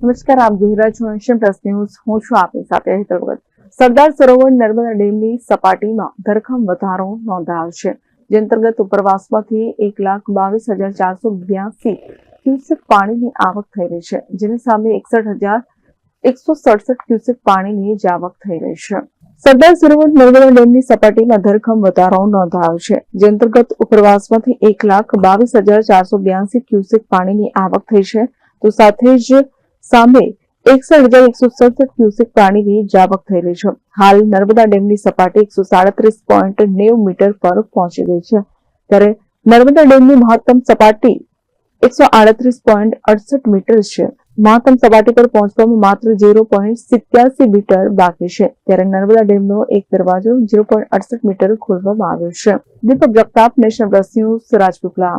નમસ્કાર, આપ જોઈ રહ્યા છો એશિયન પ્લસ ન્યૂઝ. હું છું આપની સાથે હેતલ સરદાર સરોવર નર્મદા ડેમની સપાટીમાં ધરખમ વધારો નોંધાયો છે, જે અંતર્ગત ઉપરવાસમાંથી એક લાખ બાવીસ હજાર ચારસો બ્યાસી ક્યુસેક પાણીની આવક થઈ રહી છે, જેની સામે એકસઠ હજાર એકસો સડસઠ ક્યુસેક પાણીની જ આવક થઈ રહી છે. સરદાર સરોવર નર્મદા ડેમની સપાટીમાં ધરખમ વધારો નોંધાયો છે, જે અંતર્ગત ઉપરવાસમાંથી એક લાખ બાવીસ હજાર ચારસો બ્યાસી ક્યુસેક પાણીની આવક થઈ છે. તો સાથે જ સામે એકસઠ હજાર એકસો સડસઠ ક્યુસેક પાણીની જાવક રહી છે. હાલ નર્મદા ડેમની સપાટી એકસો સાડત્રીસ પોઈન્ટ નેવું મીટર પર પહોંચી ગઈ છે. ત્યારે નર્મદા ડેમની મહત્તમ સપાટી એકસો આડત્રીસ પોઈન્ટ અડસઠ મીટર છે. મહત્તમ સપાટી પર પહોંચવામાં માત્ર ઝીરો પોઈન્ટ સિત્યાસી મીટર બાકી છે. ત્યારે નર્મદા ડેમનો એક દરવાજો ઝીરો પોઈન્ટ અડસઠ મીટર ખોલવામાં આવ્યો છે. Deepak Jagtap national plus news Rajpipla